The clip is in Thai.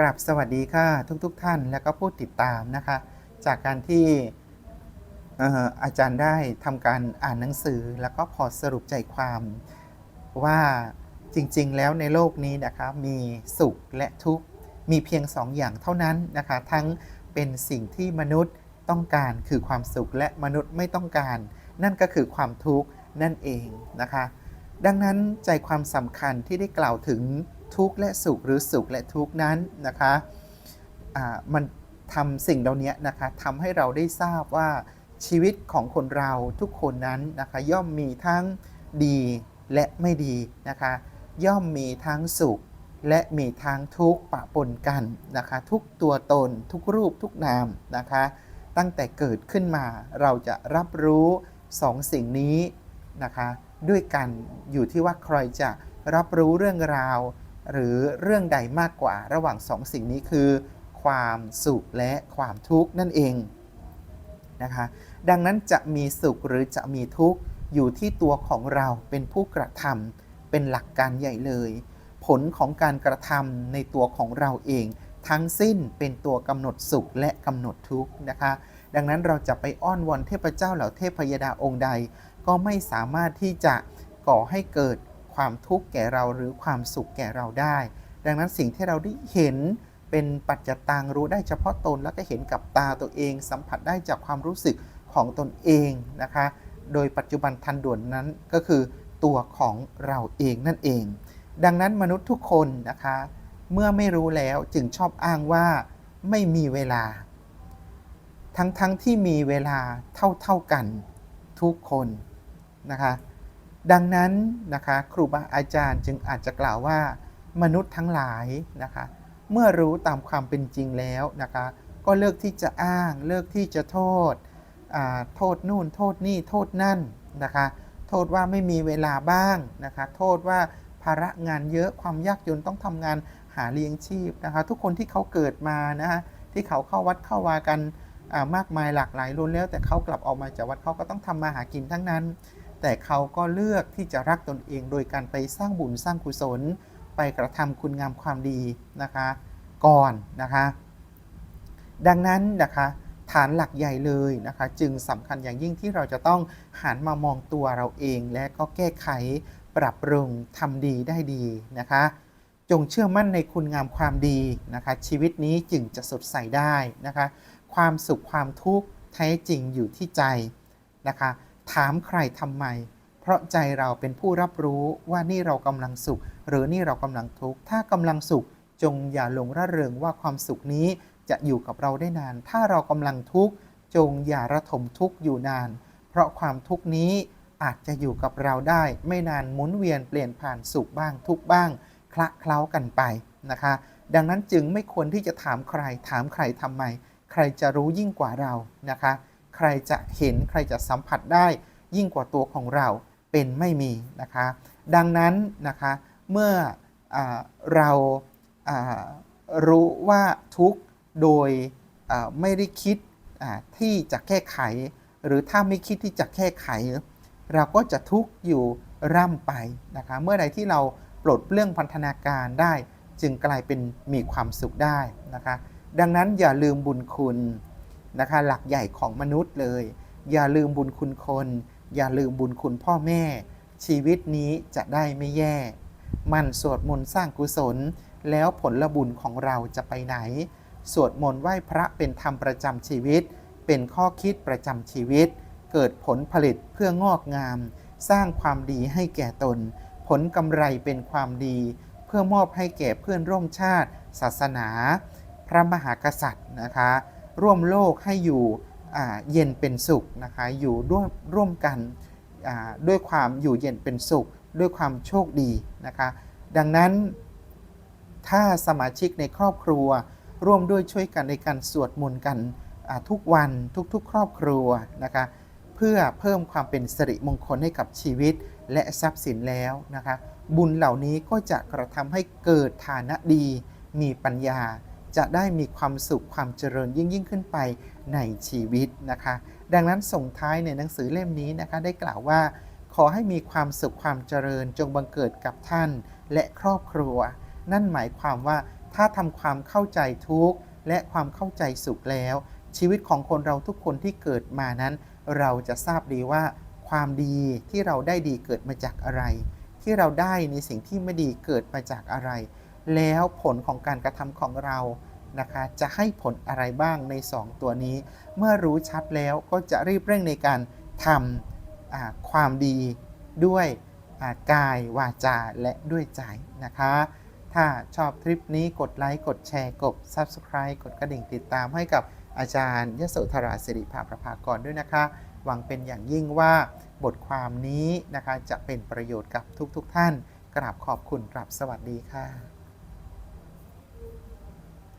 กราบสวัสดีค่ะทุกๆทท่านและก็ผู้ติดตามนะคะ จากการที่อ่ออาจารย์ได้ทำการอ่านหนังสือ แล้วก็พอสรุปใจความว่าจริงๆ แล้วในโลกนี้นะคะมีสุขและทุกข์มีเพียงสองอย่างเท่านั้นนะคะ ทั้งเป็นสิ่งที่มนุษย์ต้องการคือความสุขและมนุษย์ไม่ต้องการ นั่นก็คือความทุกข์นั่นเองนะคะ ดังนั้นใจความสำคัญที่ได้กล่าวถึง ทุกข์และสุขหรือสุขและทุกข์นั้นนะคะมันทำสิ่งเหล่านี้นะคะทำให้เราได้ทราบว่าชีวิตของคนเราทุกคนนั้นนะคะย่อมมีทั้งดีและไม่ดีนะคะย่อมมีทั้งสุขและมีทั้งทุกข์ปะปนกันนะคะทุกตัวตนทุกรูปทุกนามนะคะตั้งแต่เกิดขึ้นมาเราจะรับรู้สองสิ่งนี้นะคะด้วยกันอยู่ที่ว่าใครจะรับรู้เรื่องราว หรือเรื่องใดมากกว่าระหว่างสองสิ่งนี้คือ ความสุขและความทุกข์นั่นเองนะคะดังนั้นจะมีสุขหรือจะมีทุกข์อยู่ที่ตัวของเราเป็นผู้กระทำเป็นหลักการใหญ่เลย ผลของการกระทำในตัวของเราเอง ทั้งสิ้นเป็นตัวกำหนดสุขและกำหนดทุกข์นะคะ ดังนั้นเราจะไปอ้อนวอนเทพเจ้าเหล่าเทพยดาองค์ใด ก็ไม่สามารถที่จะก่อให้เกิด ความทุกข์แก่เราหรือความสุขแก่เราได้ ดังนั้นสิ่งที่เราได้เห็นเป็นปัจจตังรู้ได้เฉพาะตนแล้วก็เห็นกับตาตัวเอง สัมผัสได้จากความรู้สึกของตนเองนะคะ โดยปัจจุบันทันด่วนนั้นก็คือตัวของเราเองนั่นเอง ดังนั้นมนุษย์ทุกคนนะคะ เมื่อไม่รู้แล้วจึงชอบอ้างว่าไม่มีเวลา ทั้งๆทที่มีเวลาเท่าๆกันทุกคนนะคะ ดังนั้นนะคะครูบาอาจารย์จึงอาจจะกล่าวว่า มนุษย์ทั้งหลายนะคะเมื่อรู้ตามความเป็นจริงแล้วนะคะก็เลิกที่จะอ้าง เลิกที่จะโทษโทษนู่นโทษนี่โทษนั่นนะคะโทษว่าไม่มีเวลาบ้างนะคะโทษว่าภาระงานเยอะความยากจนต้องทำงานหาเลี้ยงชีพนะคะทุกคนที่เขาเกิดมานะคะที่เขาเข้าวัดเข้าวากันมากมายหลากหลายล้วนแล้ว แต่เขากลับออกมาจากวัดเขาก็ต้องทำมาหากินทั้งนั้น แต่เขาก็เลือกที่จะรักตนเองโดยการไปสร้างบุญสร้างกุศล ไปกระทำคุณงามความดีนะคะก่อนนะคะ ดังนั้นนะคะฐานหลักใหญ่เลยนะคะ จึงสำคัญอย่างยิ่งที่เราจะต้องหันมามองตัวเราเอง และก็แก้ไขปรับปรุงทำดีได้ดีนะคะ จงเชื่อมั่นในคุณงามความดีนะคะ ชีวิตนี้จึงจะสดใสได้นะคะ ความสุขความทุกข์แท้จริงอยู่ที่ใจนะคะ ถามใครทำไม เพราะใจเราเป็นผู้รับรู้ว่านี่เรากำลังสุข หรือนี่เรากำลังทุกข์ถ้ากำลังสุขจงอย่าหลงระเริงว่าความสุขนี้จะอยู่กับเราได้นาน ถ้าเรากำลังทุกข์จงอย่าระทมทุกข์อยู่นาน เพราะความทุกข์นี้อาจจะอยู่กับเราได้ ไม่นานหมุนเวียนเปลี่ยนผ่านสุขบ้างทุกบ้าง คละเคล้ากันไปนะคะ ดังนั้นจึงไม่ควรที่จะถามใคร ถามใครทำไม ใครจะรู้ยิ่งกว่าเรานะคะ ใครจะเห็นใครจะสัมผัสได้ ยิ่งกว่าตัวของเราเป็นไม่มีนะคะ ดังนั้นนะคะเมื่ออเราารู้ว่าทุกโดยไม่ได้คิดที่จะแก้ไข หรือถ้าไม่คิดที่จะแก้ไข เราก็จะทุกข์อยู่ร่ำไปนะคะเมื่อใดที่เราปลดเปลื้องพันธนาการได้ จึงกลายเป็นมีความสุขได้นะคะ ดังนั้นอย่าลืมบุญคุณ นะคะ หลักใหญ่ของมนุษย์เลย อย่าลืมบุญคุณคน อย่าลืมบุญคุณพ่อแม่ ชีวิตนี้จะได้ไม่แย่ มันสวดมนต์สร้างกุศล แล้วผลลบุญของเราจะไปไหน สวดมนต์ไหว้พระเป็นธรรมประจำชีวิต เป็นข้อคิดประจำชีวิต เกิดผลผลิตเพื่องอกงาม สร้างความดีให้แก่ตน ผลกำไรเป็นความดี เพื่อมอบให้แก่เพื่อนร่วมชาติ ศาสนา พระมหากษัตริย์นะคะ ร่วมโลกให้อยู่เย็นเป็นสุขนะคะอยู่ร่วมร่วมกันด้วยความอยู่เย็นเป็นสุข ด้วยความโชคดีนะคะดังนั้นถ้าสมาชิกในครอบครัว ร่วมด้วยช่วยกันในการสวดมนต์กันทุกวันทุกๆ ครอบครัวนะคะเพื่อเพิ่มความเป็นสิริมงคลให้กับชีวิตและทรัพย์สินแล้วนะคะบุญเหล่านี้ก็จะกระทำให้เกิดฐานะดีมีปัญญา จะได้มีความสุขความเจริญยิ่งยิ่งขึ้นไปในชีวิตนะคะ ดังนั้นส่งท้ายในหนังสือเล่มนี้นะคะได้กล่าวว่า ขอให้มีความสุขความเจริญจงบังเกิดกับท่านและครอบครัว นั่นหมายความว่าถ้าทำความเข้าใจทุกข์และความเข้าใจสุขแล้ว ชีวิตของคนเราทุกคนที่เกิดมานั้น เราจะทราบดีว่า ความดีที่เราได้ดีเกิดมาจากอะไร ที่เราได้ในสิ่งที่ไม่ดีเกิดมาจากอะไร แล้วผลของการกระทำของเรา นะคะ จะให้ผลอะไรบ้างใน 2 ตัวนี้ เมื่อรู้ชัดแล้วก็จะรีบเร่งในการทำความดีด้วยกาย วาจา และด้วยใจนะคะ ถ้าชอบคลิปนี้กดไลค์ กดแชร์กด Subscribe กดกระดิ่งติดตามให้กับอาจารย์ยโสธราสิริภาประภากรด้วยนะคะ หวังเป็นอย่างยิ่งว่าบทความนี้นะคะจะเป็นประโยชน์กับทุกๆทท่าน กราบขอบคุณกราบสวัสดีค่ะ